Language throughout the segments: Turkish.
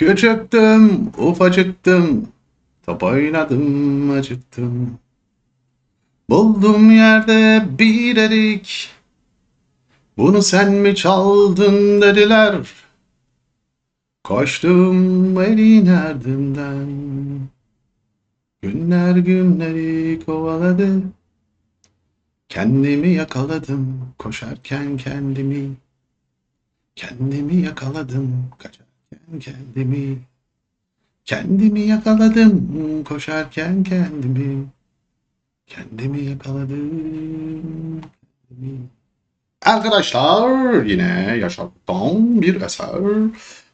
Küçüktüm, ufacıktım, top oynadım, acıktım. Buldum yerde bir erik, bunu sen mi çaldın dediler. Koştum elin ardından, günler günleri kovaladı. Kendimi yakaladım, koşarken kendimi, kendimi yakaladım, kaçarken kendimi. Kendimi yakaladım koşarken kendimi. Kendimi yakaladım. Arkadaşlar yine Yaşar'dan bir eser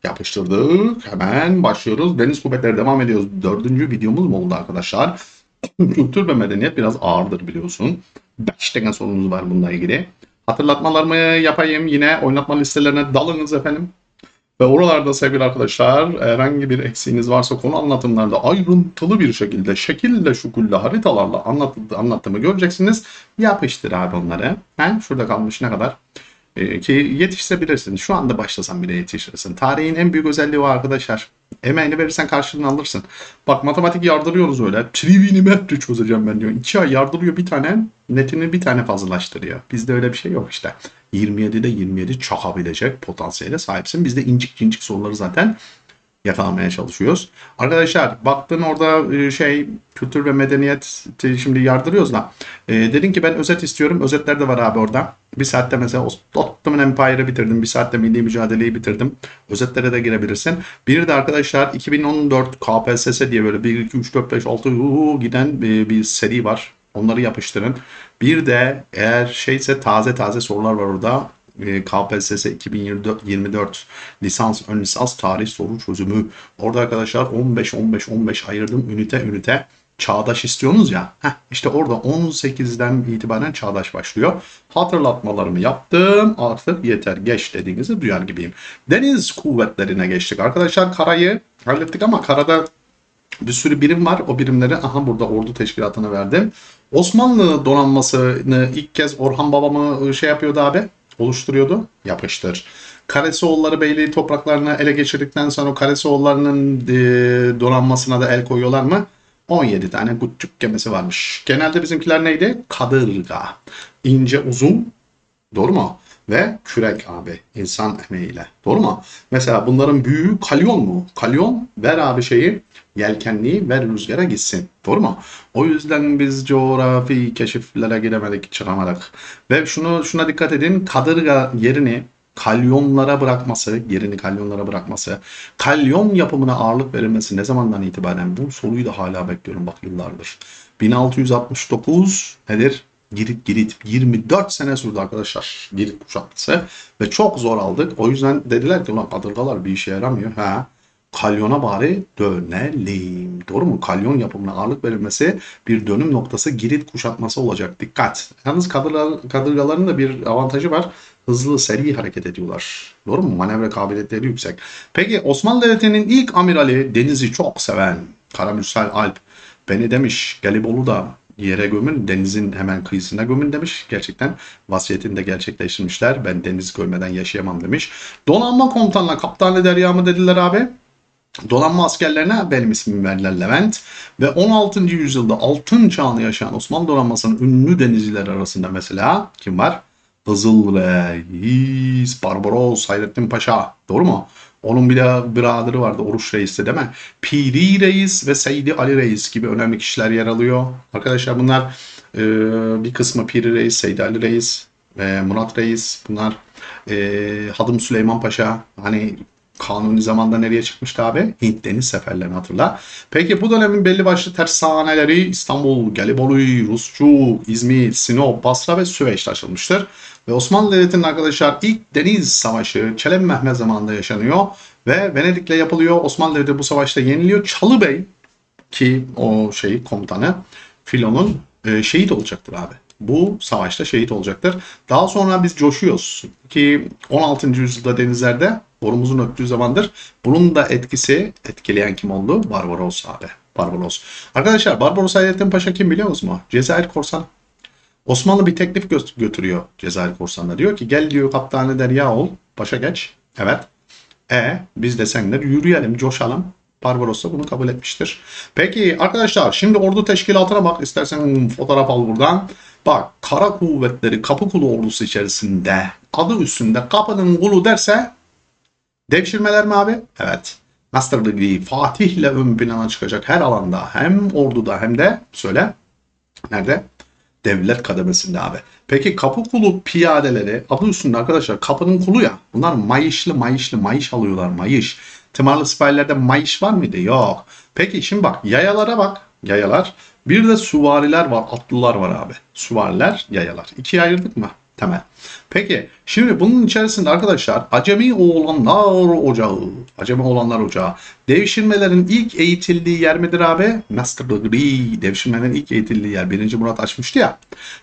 yapıştırdık. Hemen başlıyoruz. Deniz Kuvvetleri devam ediyoruz. Dördüncü videomuz mu oldu arkadaşlar? Kültür ve medeniyet biraz ağırdır biliyorsun. 5 tane sorunuz var bununla ilgili. Hatırlatmalarımı yapayım. Yine oynatma listelerine dalınız efendim. Ve oralarda sevgili arkadaşlar herhangi bir eksiğiniz varsa konu anlatımlarda ayrıntılı bir şekilde şekille şukulle haritalarla anlat, anlattığımı göreceksiniz. Yapıştır abi onları. He? Şurada kalmış ne kadar? Ee, ki yetiştirebilirsin. Şu anda başlasan bile yetiştirirsin. Tarihin en büyük özelliği o arkadaşlar. Emeğini verirsen karşılığını alırsın. Bak matematik yardırıyoruz öyle. Trigonometri çözeceğim ben diyor. İki ay yardırıyor bir tane. Netini bir tane fazlalaştırıyor. Bizde öyle bir şey yok işte. 27'de 27 çakabilecek potansiyele sahipsin. Biz de incik incik soruları zaten yakalamaya çalışıyoruz. Arkadaşlar baktın orada e, şey kültür ve medeniyet şimdi yardırıyoruz da e, dedin ki ben özet istiyorum. Özetler de var abi orada. Bir saatte mesela Ottoman Empire'ı bitirdim. Bir saatte milli mücadeleyi bitirdim. Özetlere de girebilirsin. Bir de arkadaşlar 2014 KPSS diye böyle 1, 2, 3, 4, 5, 6 uu, giden bir, bir seri var. Onları yapıştırın. Bir de eğer şeyse taze taze sorular var orada. E, KPSS 2024 24 lisans ön lisans tarih soru çözümü. Orada arkadaşlar 15 15 15 ayırdım ünite ünite. Çağdaş istiyorsunuz ya. Heh, işte orada 18'den itibaren çağdaş başlıyor. Hatırlatmalarımı yaptım. Artık yeter geç dediğinizi duyar gibiyim. Deniz kuvvetlerine geçtik. Arkadaşlar karayı hallettik ama karada bir sürü birim var. O birimleri aha burada ordu teşkilatına verdim. Osmanlı donanmasını ilk kez Orhan babamı şey yapıyordu abi. Oluşturuyordu. Yapıştır. Karesioğulları Beyliği topraklarını ele geçirdikten sonra Karesioğulları'nın e, donanmasına da el koyuyorlar mı? 17 tane küçük gemisi varmış. Genelde bizimkiler neydi? Kadırga. İnce uzun. Doğru mu? Ve kürek abi. insan emeğiyle. Doğru mu? Mesela bunların büyüğü kalyon mu? Kalyon ver abi şeyi yelkenliği ver rüzgara gitsin. Doğru mu? O yüzden biz coğrafi keşiflere giremedik, çıkamadık. Ve şunu şuna dikkat edin. Kadırga yerini kalyonlara bırakması, yerini kalyonlara bırakması, kalyon yapımına ağırlık verilmesi ne zamandan itibaren bu soruyu da hala bekliyorum bak yıllardır. 1669 nedir? Girit Girit 24 sene sürdü arkadaşlar Girit kuşatması ve çok zor aldık. O yüzden dediler ki ulan kadırgalar bir işe yaramıyor. Ha kalyona bari dönelim. Doğru mu? Kalyon yapımına ağırlık verilmesi bir dönüm noktası Girit kuşatması olacak. Dikkat. Yalnız kadırga, kadırgaların da bir avantajı var. Hızlı, seri hareket ediyorlar. Doğru mu? Manevra kabiliyetleri yüksek. Peki Osmanlı Devleti'nin ilk amirali denizi çok seven Karamürsel Alp beni demiş Gelibolu da yere gömün, denizin hemen kıyısına gömün demiş. Gerçekten vasiyetini de gerçekleştirmişler. Ben deniz görmeden yaşayamam demiş. Donanma komutanına kaptanı derya mı dediler abi? Donanma askerlerine benim ismimi verdiler Levent ve 16. yüzyılda altın çağını yaşayan Osmanlı donanmasının ünlü denizciler arasında mesela kim var? Hızıl Reis, Barbaros, Hayrettin Paşa. Doğru mu? Onun bir de biraderi vardı Oruç Reis de değil mi? Piri Reis ve Seydi Ali Reis gibi önemli kişiler yer alıyor. Arkadaşlar bunlar e, bir kısmı Piri Reis, Seydi Ali Reis, ve Murat Reis bunlar e, Hadım Süleyman Paşa hani Kanuni zamanda nereye çıkmıştı abi? Hint deniz seferlerini hatırla. Peki bu dönemin belli başlı tersaneleri İstanbul, Gelibolu, Rusçu, İzmir, Sinop, Basra ve Süveyş'te açılmıştır. Ve Osmanlı Devleti'nin arkadaşlar ilk deniz savaşı Çelebi Mehmet zamanında yaşanıyor. Ve Venedik'le yapılıyor. Osmanlı Devleti bu savaşta yeniliyor. Çalıbey ki o şey komutanı Filon'un e, şehit olacaktır abi bu savaşta şehit olacaktır. Daha sonra biz coşuyoruz ki 16. yüzyılda denizlerde borumuzun öttüğü zamandır. Bunun da etkisi etkileyen kim oldu? Barbaros abi. Barbaros. Arkadaşlar Barbaros Hayrettin Paşa kim biliyor musunuz? Cezayir korsan. Osmanlı bir teklif gö- götürüyor Cezayir korsanına. Diyor ki gel diyor kaptanı derya ol. Paşa geç. Evet. E biz de seninle yürüyelim, coşalım. Barbaros da bunu kabul etmiştir. Peki arkadaşlar şimdi ordu teşkilatına bak. İstersen fotoğraf al buradan. Bak kara kuvvetleri kapı kulu ordusu içerisinde adı üstünde kapının kulu derse devşirmeler mi abi? Evet. Master Degree Fatih'le ön plana çıkacak her alanda hem orduda hem de söyle nerede? Devlet kademesinde abi. Peki kapı kulu piyadeleri adı üstünde arkadaşlar kapının kulu ya. Bunlar mayışlı mayışlı mayış alıyorlar mayış. Tımarlı siperlerde mayış var mıydı? Yok. Peki şimdi bak yayalara bak. Yayalar. Bir de süvariler var. Atlılar var abi. Süvariler, yayalar. İkiye ayırdık mı? Temel. Peki şimdi bunun içerisinde arkadaşlar Acemi Oğlanlar Ocağı. Acemi Oğlanlar Ocağı. Devşirmelerin ilk eğitildiği yer midir abi? Master Degree. Devşirmelerin ilk eğitildiği yer. Birinci Murat açmıştı ya.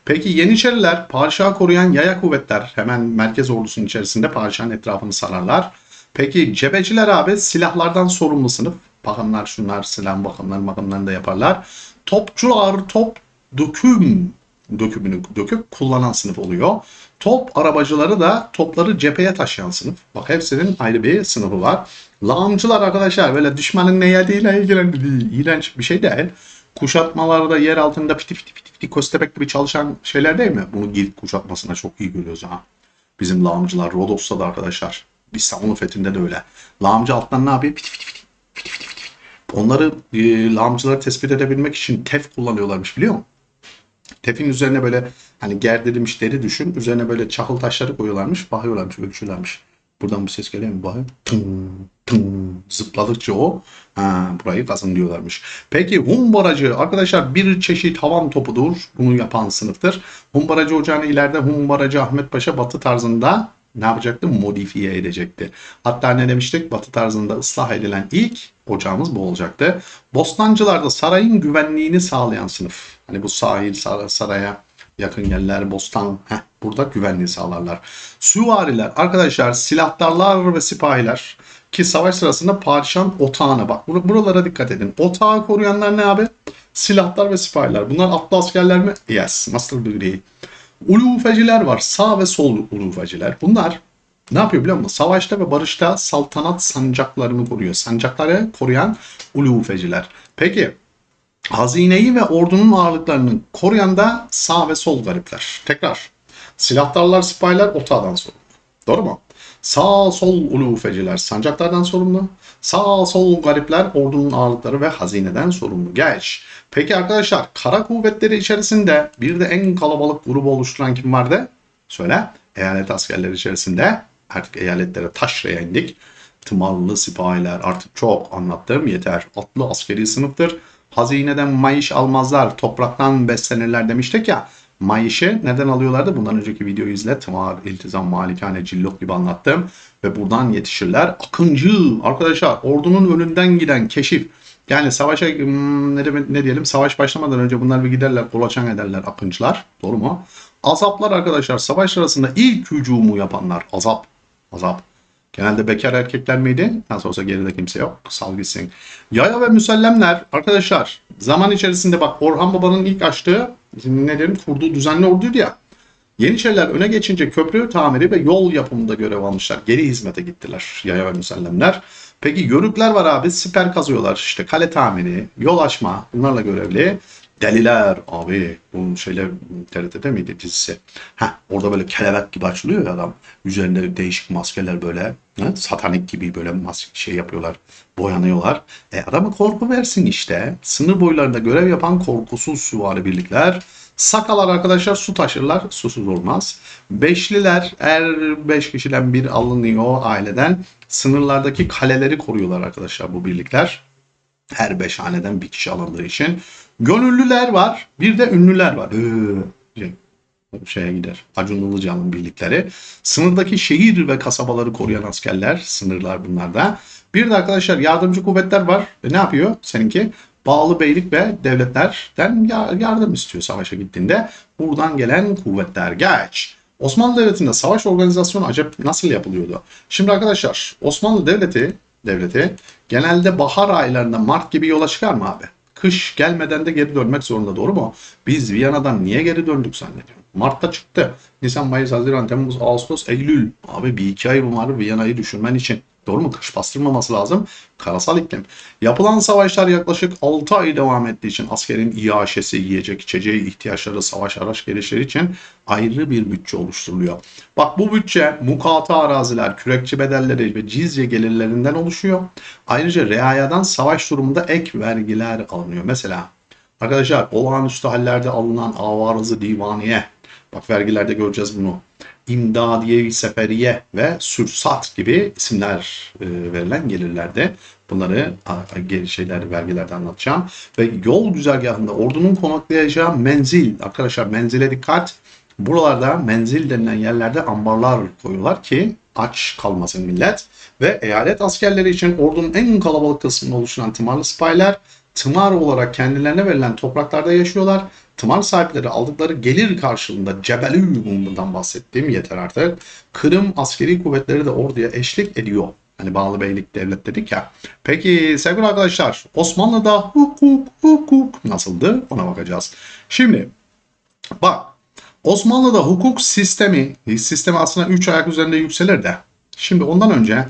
Peki Yeniçeriler padişahı koruyan yaya kuvvetler. Hemen merkez ordusunun içerisinde padişahın etrafını sararlar. Peki cebeciler abi silahlardan sorumlu sınıf. Bakımlar şunlar silah bakımları bakımlarını da yaparlar. Topçular top döküm dökümünü döküp kullanan sınıf oluyor. Top arabacıları da topları cepheye taşıyan sınıf. Bak hepsinin ayrı bir sınıfı var. Lağımcılar arkadaşlar böyle düşmanın ne yediğiyle ilgilen iğrenç bir şey değil. Kuşatmalarda yer altında piti piti piti piti köstebek gibi çalışan şeyler değil mi? Bunu Girit kuşatmasına çok iyi görüyoruz ha. Bizim lağımcılar Rodos'ta da arkadaşlar. İstanbul'un fethinde de öyle. Lağımcı alttan ne yapıyor? Piti piti piti. Piti piti piti. Onları e, lağımcıları tespit edebilmek için tef kullanıyorlarmış biliyor musun? Tefin üzerine böyle hani gerdirilmiş deri düşün. Üzerine böyle çakıl taşları koyuyorlarmış. Bakıyorlarmış, ölçüyorlarmış. Buradan bir ses geliyor mu? Bakın. Tın, tın, zıpladıkça o ha, burayı kazın diyorlarmış. Peki humbaracı arkadaşlar bir çeşit havan topudur. Bunu yapan sınıftır. Humbaracı ocağını ileride Humbaracı Ahmet Paşa batı tarzında ne yapacaktı? Modifiye edecekti. Hatta ne demiştik? Batı tarzında ıslah edilen ilk ocağımız bu olacaktı. Bostancılar da sarayın güvenliğini sağlayan sınıf. Hani bu sahil sar- saraya yakın yerler, bostan heh, burada güvenliği sağlarlar. Süvariler arkadaşlar silahtarlar ve sipahiler ki savaş sırasında padişahın otağına bak bur- buralara dikkat edin. Otağı koruyanlar ne abi? Silahtar ve sipahiler. Bunlar atlı askerler mi? Yes. Master degree. Ulufeciler var. Sağ ve sol ulufeciler. Bunlar ne yapıyor biliyor musun? Savaşta ve barışta saltanat sancaklarını koruyor. Sancakları koruyan ulufeciler. Peki hazineyi ve ordunun ağırlıklarını koruyan da sağ ve sol garipler. Tekrar. Silahtarlar, sipahiler otağdan sorumlu. Doğru mu? Sağ sol ulufeciler sancaklardan sorumlu. Sağ sol garipler ordunun ağırlıkları ve hazineden sorumlu. Geç. Peki arkadaşlar kara kuvvetleri içerisinde bir de en kalabalık grubu oluşturan kim vardı? Söyle. Eyalet askerleri içerisinde artık eyaletlere taşraya indik. Tımarlı sipahiler artık çok anlattım yeter. Atlı askeri sınıftır. Hazineden mayış almazlar, topraktan beslenirler demiştik ya. Mayışı neden alıyorlardı? Bundan önceki videoyu izle. Tımar, iltizam, malikane, cillok gibi anlattım. Ve buradan yetişirler. Akıncı arkadaşlar ordunun önünden giden keşif. Yani savaşa hmm, ne, deme- ne diyelim savaş başlamadan önce bunlar bir giderler kolaçan ederler akıncılar. Doğru mu? Azaplar arkadaşlar savaş sırasında ilk hücumu yapanlar. Azap. Azap. Genelde bekar erkekler miydi? Nasıl olsa geride kimse yok. Sal gitsin. Yaya ve müsellemler arkadaşlar zaman içerisinde bak Orhan Baba'nın ilk açtığı ne derim kurduğu düzenli orduydu ya. Yeniçeriler öne geçince köprü tamiri ve yol yapımında görev almışlar. Geri hizmete gittiler yaya ve müsellemler. Peki yörükler var abi siper kazıyorlar işte kale tamiri, yol açma bunlarla görevli. Deliler abi bu şeyler TRT'de miydi dizisi? Heh, orada böyle kelebek gibi açılıyor ya adam. Üzerinde değişik maskeler böyle he, satanik gibi böyle maske şey yapıyorlar. Boyanıyorlar. E adamı korku versin işte. Sınır boylarında görev yapan korkusuz süvari birlikler. Sakalar arkadaşlar su taşırlar. Susuz olmaz. Beşliler her beş kişiden bir alınıyor aileden. Sınırlardaki kaleleri koruyorlar arkadaşlar bu birlikler her beş haneden bir kişi alındığı için. Gönüllüler var. Bir de ünlüler var. Ee, şey, şeye gider. Acun Ilıcalı'nın birlikleri. Sınırdaki şehir ve kasabaları koruyan askerler. Sınırlar bunlarda. Bir de arkadaşlar yardımcı kuvvetler var. E, ne yapıyor seninki? Bağlı beylik ve devletlerden ya- yardım istiyor savaşa gittiğinde. Buradan gelen kuvvetler geç. Osmanlı Devleti'nde savaş organizasyonu acaba nasıl yapılıyordu? Şimdi arkadaşlar Osmanlı Devleti devleti genelde bahar aylarında Mart gibi yola çıkar mı abi? Kış gelmeden de geri dönmek zorunda doğru mu? Biz Viyana'dan niye geri döndük zannediyorum. Mart'ta çıktı. Nisan, Mayıs, Haziran, Temmuz, Ağustos, Eylül. Abi bir iki ay var Viyana'yı düşünmen için. Doğru mu? Kış bastırmaması lazım. Karasal iklim. Yapılan savaşlar yaklaşık 6 ay devam ettiği için askerin iaşesi, yiyecek, içeceği ihtiyaçları, savaş araç gelişleri için ayrı bir bütçe oluşturuluyor. Bak bu bütçe mukata araziler, kürekçi bedelleri ve cizye gelirlerinden oluşuyor. Ayrıca reayadan savaş durumunda ek vergiler alınıyor. Mesela arkadaşlar olağanüstü hallerde alınan avarızı divaniye. Bak vergilerde göreceğiz bunu. İmdadiye Seferiye ve Sürsat gibi isimler e, verilen gelirlerde bunları geri şeyler vergilerde anlatacağım. Ve yol güzergahında ordunun konaklayacağı menzil arkadaşlar menzile dikkat. Buralarda menzil denilen yerlerde ambarlar koyuyorlar ki aç kalmasın millet. Ve eyalet askerleri için ordunun en kalabalık kısmını oluşturan tımarlı sipahiler tımar olarak kendilerine verilen topraklarda yaşıyorlar. Tımar sahipleri aldıkları gelir karşılığında Cebelü'den bahsettiğim yeter artık. Kırım askeri kuvvetleri de orduya eşlik ediyor. Hani bağlı beylik devlet dedik ya. Peki sevgili arkadaşlar Osmanlı'da hukuk hukuk nasıldı ona bakacağız. Şimdi bak Osmanlı'da hukuk sistemi, sistemi aslında 3 ayak üzerinde yükselir de. Şimdi ondan önce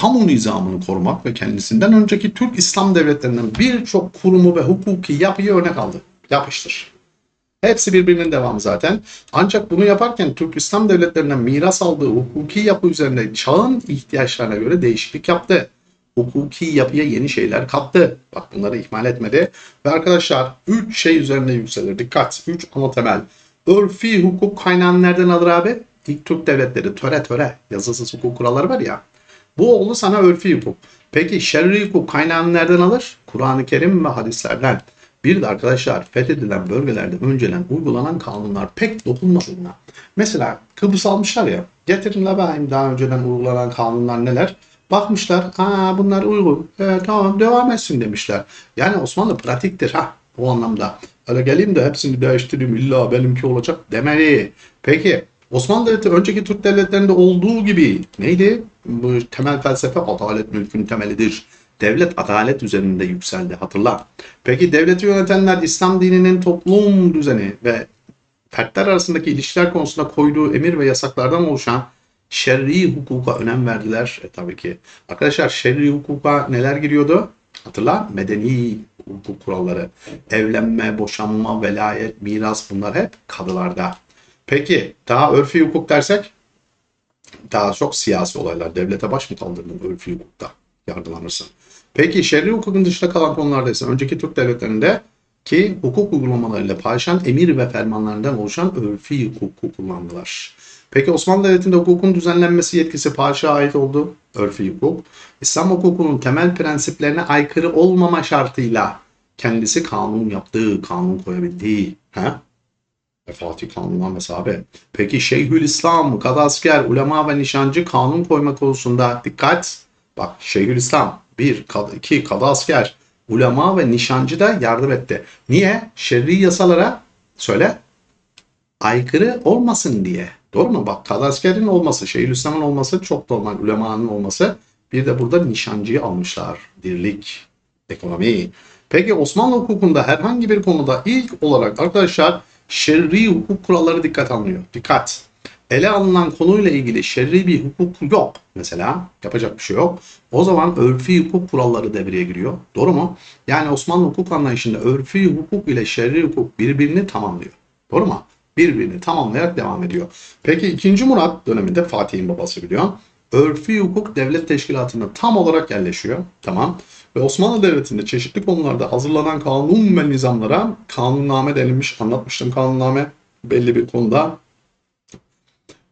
kamu nizamını korumak ve kendisinden önceki Türk İslam devletlerinden birçok kurumu ve hukuki yapıyı örnek aldı. Yapıştır. Hepsi birbirinin devamı zaten. Ancak bunu yaparken Türk İslam devletlerinden miras aldığı hukuki yapı üzerinde çağın ihtiyaçlarına göre değişiklik yaptı. Hukuki yapıya yeni şeyler kattı. Bak bunları ihmal etmedi. Ve arkadaşlar 3 şey üzerinde yükselir. Dikkat. 3 ana temel. Örfi hukuk kaynağını nereden alır abi? İlk Türk devletleri töre töre yazısız hukuk kuralları var ya. Bu oldu sana örfi hukuk. Peki şer'i hukuk kaynağını nereden alır? Kur'an-ı Kerim ve hadislerden. Bir de arkadaşlar fethedilen bölgelerde önceden uygulanan kanunlar pek dokunmadığına. Mesela Kıbrıs almışlar ya. Getirin la bakayım daha önceden uygulanan kanunlar neler. Bakmışlar, aa bunlar uygun, e, tamam devam etsin demişler. Yani Osmanlı pratiktir ha o anlamda. Öyle geleyim de hepsini değiştireyim illa benimki olacak demeli. Peki Osmanlı Devleti önceki Türk devletlerinde olduğu gibi neydi? Bu temel felsefe adalet mülkün temelidir. Devlet adalet üzerinde yükseldi hatırla. Peki devleti yönetenler İslam dininin toplum düzeni ve fertler arasındaki ilişkiler konusunda koyduğu emir ve yasaklardan oluşan şer'i hukuka önem verdiler. E, tabii ki. Arkadaşlar şer'i hukuka neler giriyordu? Hatırla medeni hukuk kuralları. Evlenme, boşanma, velayet, miras bunlar hep kadılarda. Peki daha örfi hukuk dersek daha çok siyasi olaylar. Devlete baş mı kaldırdın örfi hukukta? Yargılanırsın. Peki şer'i hukukun dışında kalan konularda ise önceki Türk devletlerinde ki hukuk uygulamalarıyla paylaşan emir ve fermanlarından oluşan örfi hukuku kullandılar. Peki Osmanlı Devleti'nde hukukun düzenlenmesi yetkisi padişaha ait oldu. Örfi hukuk. İslam hukukunun temel prensiplerine aykırı olmama şartıyla kendisi kanun yaptığı, kanun koyabildiği. Ha? Fatih Kanunnamesi abi. Peki Şeyhülislam, Kadasker, ulema ve nişancı kanun koyma konusunda dikkat. Bak Şeyhülislam, bir, kad- iki, Kadasker, ulema ve nişancı da yardım etti. Niye? Şer'i yasalara söyle aykırı olmasın diye. Doğru mu? Bak Kadasker'in olması, Şeyhülislam'ın olması çok normal. Ulemanın olması. Bir de burada nişancıyı almışlar. Dirlik, ekonomi. Peki Osmanlı hukukunda herhangi bir konuda ilk olarak arkadaşlar şer'i hukuk kuralları dikkat alınıyor. Dikkat. Ele alınan konuyla ilgili şer'i bir hukuk yok mesela. Yapacak bir şey yok. O zaman örfi hukuk kuralları devreye giriyor. Doğru mu? Yani Osmanlı hukuk anlayışında örfi hukuk ile şer'i hukuk birbirini tamamlıyor. Doğru mu? Birbirini tamamlayarak devam ediyor. Peki 2. Murat döneminde Fatih'in babası biliyor. Örfi hukuk devlet teşkilatına tam olarak yerleşiyor. Tamam. Ve Osmanlı Devleti'nde çeşitli konularda hazırlanan kanun ve nizamlara kanunname denilmiş. Anlatmıştım kanunname belli bir konuda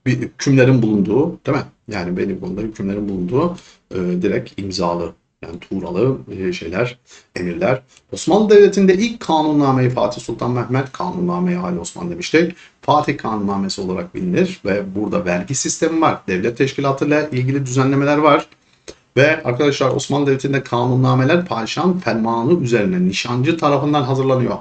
bir hükümlerin bulunduğu değil mi? Yani belli bir konuda hükümlerin bulunduğu e, direkt imzalı yani tuğralı e, şeyler, emirler. Osmanlı Devleti'nde ilk kanunnameyi Fatih Sultan Mehmet kanunnameye Ali Osman demiştik. Fatih kanunnamesi olarak bilinir ve burada vergi sistemi var. Devlet teşkilatıyla ilgili düzenlemeler var. Ve arkadaşlar Osmanlı Devleti'nde kanunnameler padişahın fermanı üzerine nişancı tarafından hazırlanıyor.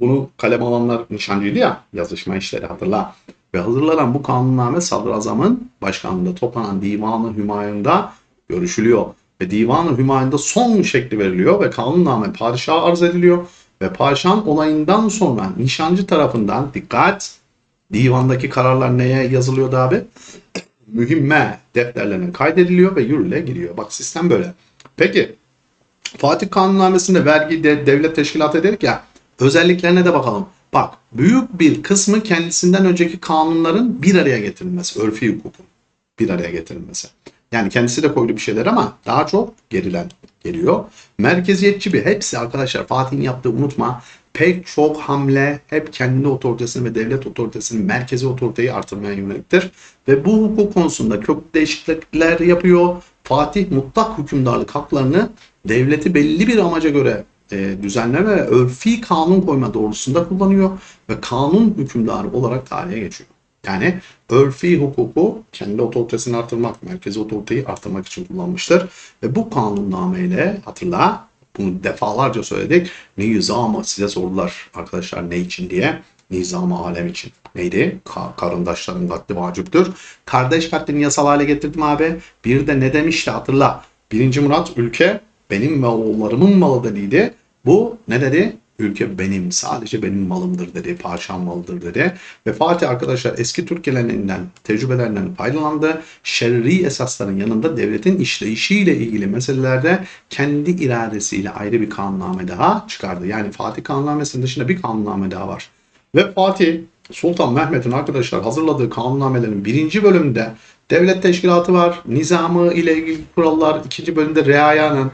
Bunu kaleme alanlar nişancıydı ya yazışma işleri hatırla. Ve hazırlanan bu kanunname Sadrazam'ın başkanlığında toplanan Divan-ı Hümayun'da görüşülüyor. Ve Divan-ı son şekli veriliyor ve kanunname padişaha arz ediliyor. Ve padişahın olayından sonra nişancı tarafından dikkat divandaki kararlar neye yazılıyordu abi? mühimme defterlerine kaydediliyor ve yürürlüğe giriyor. Bak sistem böyle. Peki Fatih Kanunnamesi'nde vergi de, devlet teşkilatı dedik ya özelliklerine de bakalım. Bak büyük bir kısmı kendisinden önceki kanunların bir araya getirilmesi, örfi hukukun bir araya getirilmesi. Yani kendisi de koydu bir şeyler ama daha çok gerilen geliyor. Merkeziyetçi bir hepsi arkadaşlar Fatih'in yaptığı unutma pek çok hamle hep kendi otoritesini ve devlet otoritesini merkezi otoriteyi artırmaya yöneliktir. Ve bu hukuk konusunda kök değişiklikler yapıyor. Fatih mutlak hükümdarlık haklarını devleti belli bir amaca göre e, düzenleme ve örfi kanun koyma doğrultusunda kullanıyor ve kanun hükümdarı olarak tarihe geçiyor. Yani örfi hukuku kendi otoritesini artırmak, merkezi otoriteyi artırmak için kullanmıştır. Ve bu kanunnameyle hatırla bunu defalarca söyledik. Nizamı size sordular arkadaşlar ne için diye. Nizamı alem için. Neydi? Ka- karındaşların katli vaciptir. Kardeş katlini yasal hale getirdim abi. Bir de ne demişti hatırla. Birinci Murat ülke benim ve oğullarımın malı dediydi. Bu ne dedi? Ülke benim, sadece benim malımdır dedi, parçam malıdır dedi. Ve Fatih arkadaşlar eski Türk geleneğinden, tecrübelerinden faydalandı. Şerri esasların yanında devletin işleyişiyle ilgili meselelerde kendi iradesiyle ayrı bir kanunname daha çıkardı. Yani Fatih kanunnamesinin dışında bir kanunname daha var. Ve Fatih Sultan Mehmet'in arkadaşlar hazırladığı kanunnamelerin birinci bölümünde devlet teşkilatı var, nizamı ile ilgili kurallar, ikinci bölümde reayanın,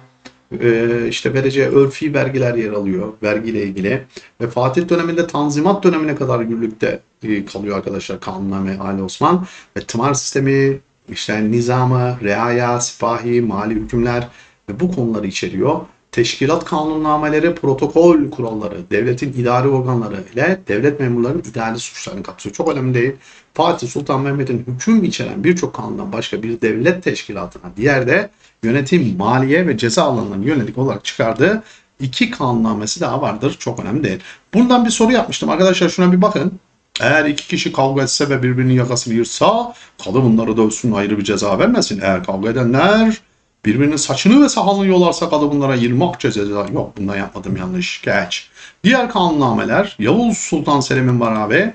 e, işte vereceği örfi vergiler yer alıyor vergiyle ilgili. Ve Fatih döneminde Tanzimat dönemine kadar yürürlükte e, kalıyor arkadaşlar kanunname Ali Osman. Ve tımar sistemi, işte nizamı, reaya, sipahi, mali hükümler ve bu konuları içeriyor. Teşkilat kanunnameleri, protokol kuralları, devletin idari organları ile devlet memurlarının idari suçlarını kapsıyor. Çok önemli değil. Fatih Sultan Mehmet'in hüküm içeren birçok kanundan başka bir devlet teşkilatına, diğer de yönetim, maliye ve ceza alanlarına yönelik olarak çıkardığı iki kanunnamesi daha vardır. Çok önemli değil. Bundan bir soru yapmıştım. Arkadaşlar şuna bir bakın. Eğer iki kişi kavga etse ve birbirinin yakasını yırtsa kadı bunları dövsün ayrı bir ceza vermesin. Eğer kavga edenler birbirinin saçını ve sakalını yolarsa kadı bunlara yırmak ceza. Yok bundan yapmadım yanlış. Geç. Diğer kanunnameler Yavuz Sultan Selim'in var abi.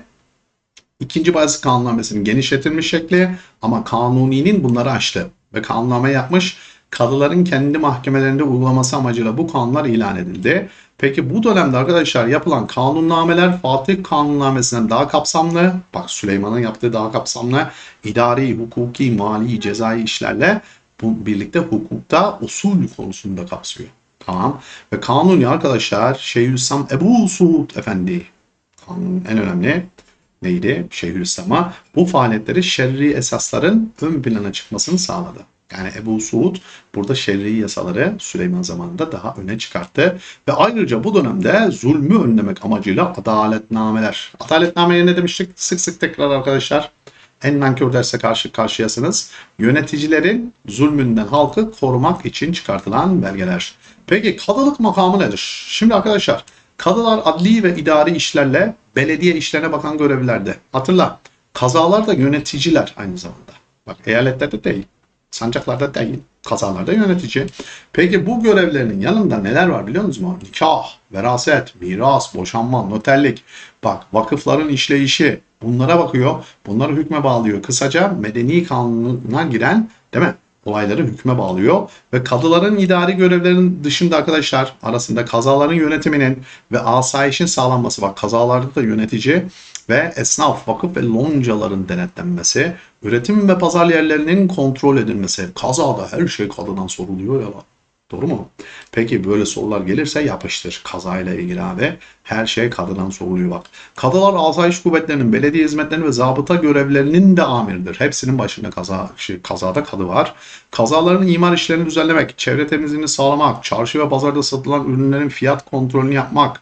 İkinci Bayezid Kanunnamesi'nin genişletilmiş şekli ama Kanuni'nin bunları aştı ve kanunname yapmış. Kadıların kendi mahkemelerinde uygulaması amacıyla bu kanunlar ilan edildi. Peki bu dönemde arkadaşlar yapılan kanunnameler Fatih Kanunnamesi'nden daha kapsamlı, bak Süleyman'ın yaptığı daha kapsamlı, idari, hukuki, mali, cezai işlerle bu birlikte hukukta usul konusunda kapsıyor. Tamam. Ve Kanuni arkadaşlar Şeyhülislam Ebu Suud Efendi kanunun en önemli neydi? Şeyhülislam'a bu faaliyetleri şerri esasların ön plana çıkmasını sağladı. Yani Ebu Suud burada şerri yasaları Süleyman zamanında daha öne çıkarttı. Ve ayrıca bu dönemde zulmü önlemek amacıyla adaletnameler. Adaletnameleri ne demiştik? Sık sık tekrar arkadaşlar. En nankör derse karşı karşıyasınız. Yöneticilerin zulmünden halkı korumak için çıkartılan belgeler. Peki kadılık makamı nedir? Şimdi arkadaşlar kadılar adli ve idari işlerle belediye işlerine bakan görevlilerde. Hatırla kazalar da yöneticiler aynı zamanda. Bak eyaletlerde değil. Sancaklarda değil, kazalarda yönetici. Peki bu görevlerinin yanında neler var biliyor musunuz? Nikah, veraset, miras, boşanma, noterlik. Bak vakıfların işleyişi bunlara bakıyor. Bunları hükme bağlıyor. Kısaca medeni kanununa giren değil mi? Olayları hükme bağlıyor ve kadıların idari görevlerinin dışında arkadaşlar arasında kazaların yönetiminin ve asayişin sağlanması bak kazalarda da yönetici ve esnaf, vakıf ve loncaların denetlenmesi, üretim ve pazar yerlerinin kontrol edilmesi. Kazada her şey kadından soruluyor ya. Doğru mu? Peki böyle sorular gelirse yapıştır. Kazayla ilgili abi. Her şey kadından soruluyor bak. Kadılar asayiş kuvvetlerinin, belediye hizmetlerinin ve zabıta görevlerinin de amiridir. Hepsinin başında kaza, şey, kazada kadı var. Kazaların imar işlerini düzenlemek, çevre temizliğini sağlamak, çarşı ve pazarda satılan ürünlerin fiyat kontrolünü yapmak,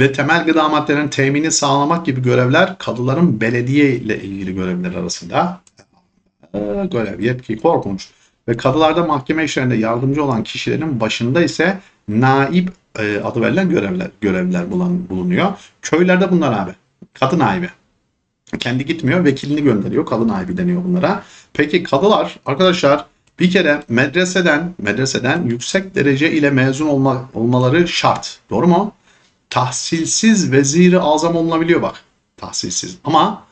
ve temel gıda maddelerinin temini sağlamak gibi görevler kadıların belediye ile ilgili görevler arasında ee, görev, yetki korkunç. Ve kadılarda mahkeme işlerinde yardımcı olan kişilerin başında ise naib e, adı verilen görevler görevler bulan, bulunuyor. Köylerde bunlar abi. Kadı naibi. Kendi gitmiyor, vekilini gönderiyor. Kadı naibi deniyor bunlara. Peki kadılar arkadaşlar bir kere medreseden medreseden yüksek derece ile mezun olma, olmaları şart. Doğru mu? Tahsilsiz veziri azam olunabiliyor bak. Tahsilsiz. Ama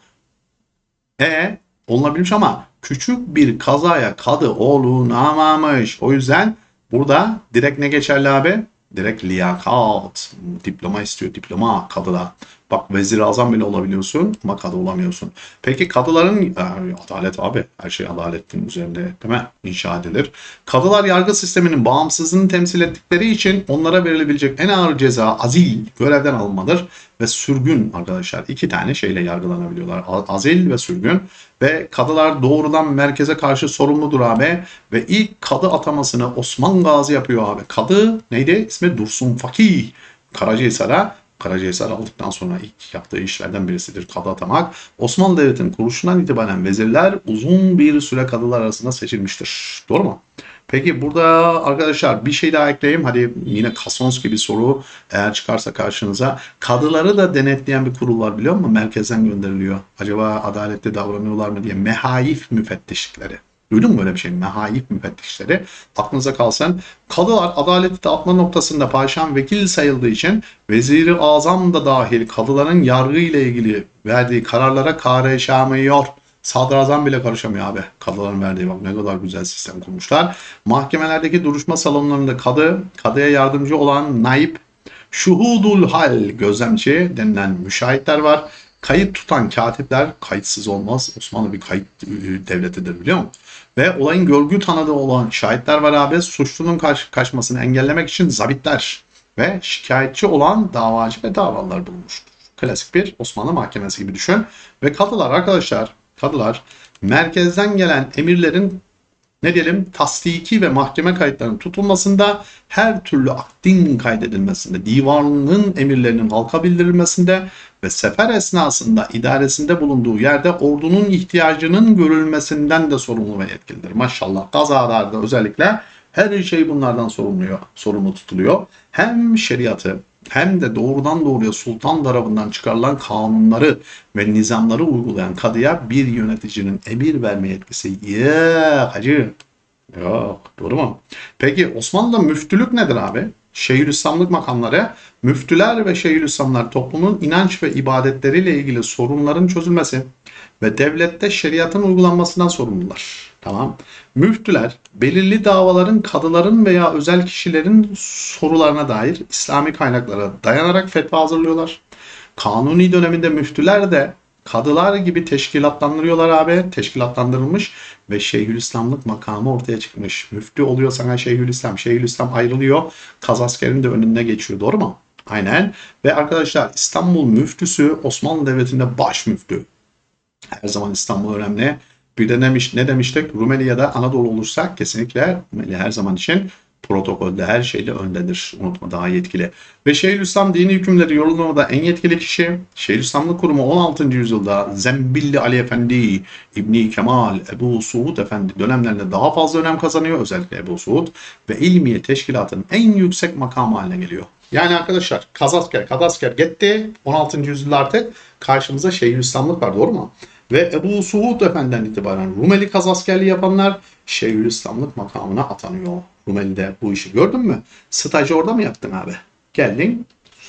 e olunabilmiş ama küçük bir kazaya kadı olunamamış. O yüzden burada direkt ne geçerli abi? Direkt liyakat. Diploma istiyor. Diploma kadıda. Bak vezir azam bile olabiliyorsun ama kadı olamıyorsun. Peki kadıların e, adalet abi. Her şey adaletin üzerinde değil mi? İnşa edilir. Kadılar yargı sisteminin bağımsızlığını temsil ettikleri için onlara verilebilecek en ağır ceza azil, görevden alınmadır ve sürgün arkadaşlar. iki tane şeyle yargılanabiliyorlar. Azil ve sürgün. Ve kadılar doğrudan merkeze karşı sorumludur abi. Ve ilk kadı atamasını Osman Gazi yapıyor abi. Kadı neydi? İsmi Dursun Fakih. Karacahisar'a Karacahisar aldıktan sonra ilk yaptığı işlerden birisidir kadı atamak. Osmanlı Devleti'nin kuruluşundan itibaren vezirler uzun bir süre kadılar arasında seçilmiştir. Doğru mu? Peki burada arkadaşlar bir şey daha ekleyeyim. Hadi yine Kasons gibi soru eğer çıkarsa karşınıza. Kadıları da denetleyen bir kurul var biliyor musun? Merkezden gönderiliyor. Acaba adaletli davranıyorlar mı diye. Mehaif müfettişlikleri. Duydun mu böyle bir şey? Mehaif müfettişleri. Aklınıza kalsın. Kadılar adaleti dağıtma noktasında paşam vekil sayıldığı için veziri azam da dahil kadıların yargı ile ilgili verdiği kararlara karışamıyor. Sadrazam bile karışamıyor abi. Kadıların verdiği bak ne kadar güzel sistem kurmuşlar. Mahkemelerdeki duruşma salonlarında kadı, kadıya yardımcı olan naip, şuhudul hal gözlemci denilen müşahitler var. Kayıt tutan katipler kayıtsız olmaz. Osmanlı bir kayıt e, devletidir biliyor musun? Ve olayın görgü tanıdığı olan şahitler var abi. Suçlunun kaç, kaçmasını engellemek için zabitler ve şikayetçi olan davacı ve davalılar bulunmuştur. Klasik bir Osmanlı mahkemesi gibi düşün. Ve kadılar arkadaşlar, kadılar merkezden gelen emirlerin ne diyelim tasdiki ve mahkeme kayıtlarının tutulmasında her türlü akdin kaydedilmesinde, divanın emirlerinin halka bildirilmesinde ve sefer esnasında idaresinde bulunduğu yerde ordunun ihtiyacının görülmesinden de sorumlu ve yetkilidir. Maşallah kazalarda özellikle her şey bunlardan sorumluyor, sorumlu tutuluyor. Hem şeriatı hem de doğrudan doğruya sultan tarafından çıkarılan kanunları ve nizamları uygulayan kadıya bir yöneticinin emir verme yetkisi yok hacı. Yok doğru mu? Peki Osmanlı'da müftülük nedir abi? Şeyhülislamlık makamları, müftüler ve şeyhülislamlar toplumun inanç ve ibadetleriyle ilgili sorunların çözülmesi ve devlette şeriatın uygulanmasından sorumlular. Tamam. Müftüler belirli davaların kadıların veya özel kişilerin sorularına dair İslami kaynaklara dayanarak fetva hazırlıyorlar. Kanuni döneminde müftüler de kadılar gibi teşkilatlandırıyorlar abi. Teşkilatlandırılmış ve Şeyhülislamlık makamı ortaya çıkmış. Müftü oluyor sana Şeyhülislam. Şeyhülislam ayrılıyor. Kaz askerin de önüne geçiyor. Doğru mu? Aynen. Ve arkadaşlar İstanbul müftüsü Osmanlı Devleti'nde baş müftü. Her zaman İstanbul önemli. Bir de demiş, ne demiştik? Rumeli ya da Anadolu olursa kesinlikle Rumeli her zaman için protokolde her şeyle öndedir. Unutma daha yetkili. Ve Şeyhülislam dini hükümleri yorumlamada en yetkili kişi Şeyhülislamlık Kurumu 16. yüzyılda Zembilli Ali Efendi, İbni Kemal, Ebu Suud Efendi dönemlerinde daha fazla önem kazanıyor. Özellikle Ebu Suud ve ilmiye teşkilatın en yüksek makamı haline geliyor. Yani arkadaşlar Kazasker, Kazasker gitti 16. yüzyılda artık karşımıza Şeyhülislamlık var doğru mu? Ve Ebu Suud Efendi'den itibaren Rumeli kazaskerliği yapanlar Şeyhülislamlık makamına atanıyor. Rumeli'de bu işi gördün mü? Stajı orada mı yaptın abi? Geldin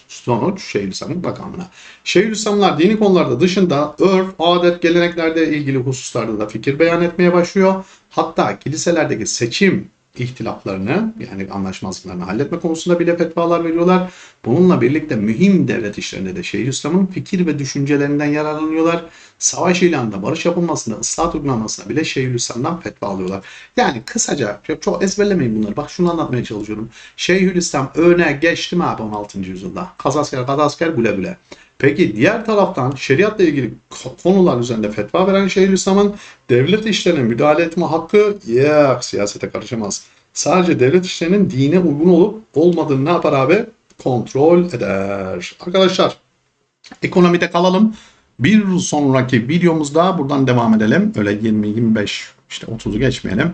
sonuç Şeyhülislamlık makamına. Şeyhülislamlar dini konularda dışında örf, adet, geleneklerde ilgili hususlarda da fikir beyan etmeye başlıyor. Hatta kiliselerdeki seçim ihtilaflarını yani anlaşmazlıklarını halletme konusunda bile fetvalar veriyorlar. Bununla birlikte mühim devlet işlerinde de Şeyhülislam'ın fikir ve düşüncelerinden yararlanıyorlar. Savaş ilanında barış yapılmasında, ıslahat uygulanmasına bile Şeyhülislam'dan fetva alıyorlar. Yani kısaca çok ezberlemeyin bunları. Bak şunu anlatmaya çalışıyorum. Şeyhülislam öne geçti mi abi 16. yüzyılda? Kazasker, kazasker, güle güle. Peki diğer taraftan şeriatla ilgili konular üzerinde fetva veren Şeyhülislam'ın devlet işlerine müdahale etme hakkı yok siyasete karışamaz. Sadece devlet işlerinin dine uygun olup olmadığını ne yapar abi? Kontrol eder. Arkadaşlar ekonomide kalalım. Bir sonraki videomuzda buradan devam edelim. Öyle 20-25 işte 30'u geçmeyelim.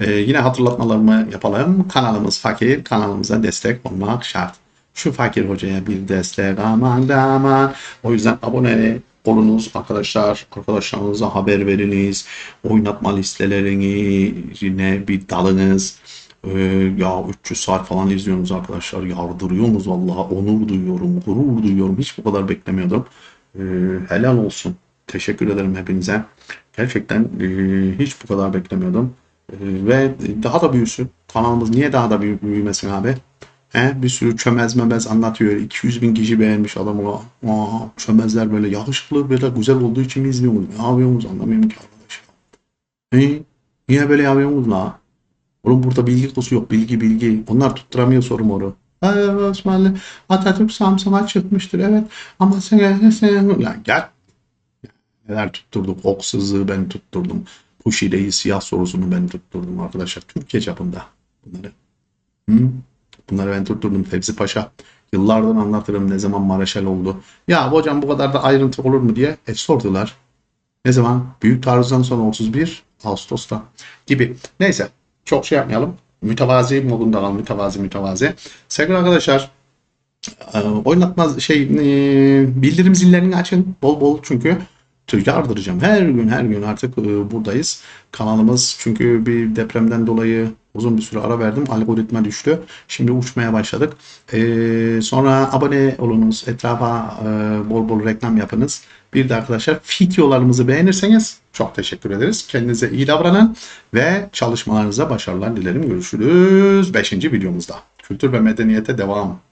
Ee, yine hatırlatmalarımı yapalım. Kanalımız fakir. Kanalımıza destek olmak şart. Şu fakir hocaya bir destek aman da aman. O yüzden abone olunuz arkadaşlar. Arkadaşlarınıza haber veriniz. Oynatma listelerine bir dalınız. Ee, ya 300 saat falan izliyorsunuz arkadaşlar. Yardırıyorsunuz vallahi. Onur duyuyorum, gurur duyuyorum. Hiç bu kadar beklemiyordum. Ee, helal olsun. Teşekkür ederim hepinize. Gerçekten e, hiç bu kadar beklemiyordum. E, ve daha da büyüsün. Kanalımız niye daha da büyü- büyümesin abi? He, bir sürü çömez memez anlatıyor. 200 bin kişi beğenmiş adamı. Aa, çömezler böyle yakışıklı böyle güzel olduğu için mi izliyorsunuz? Ne yapıyorsunuz anlamıyorum ki arkadaş. He, niye böyle yapıyorsunuz la? Oğlum burada bilgi kosu yok. Bilgi bilgi. Onlar tutturamıyor soru moru. Ay Osmanlı Atatürk Samsun'a çıkmıştır evet. Ama sen sen ya gel. Neler tutturduk. Oksızlığı ben tutturdum. Pushi'deyi siyah sorusunu ben tutturdum arkadaşlar. Türkiye çapında bunları. Hı? Bunları ben tutturdum. Fevzi Paşa. Yıllardan anlatırım ne zaman Mareşal oldu. Ya hocam bu kadar da ayrıntı olur mu diye e, sordular. Ne zaman? Büyük taarruzdan sonra 31 Ağustos'ta gibi. Neyse çok şey yapmayalım. Mütevazi modunda kalalım. Mütevazi mütevazi. Sevgili arkadaşlar e, oynatmaz şey e, bildirim zillerini açın bol bol çünkü yardıracağım. Her gün her gün artık e, buradayız. Kanalımız çünkü bir depremden dolayı uzun bir süre ara verdim. Algoritma düştü. Şimdi uçmaya başladık. E, sonra abone olunuz. Etrafa e, bol bol reklam yapınız. Bir de arkadaşlar videolarımızı beğenirseniz çok teşekkür ederiz. Kendinize iyi davranın ve çalışmalarınıza başarılar dilerim. Görüşürüz 5. videomuzda. Kültür ve medeniyete devam.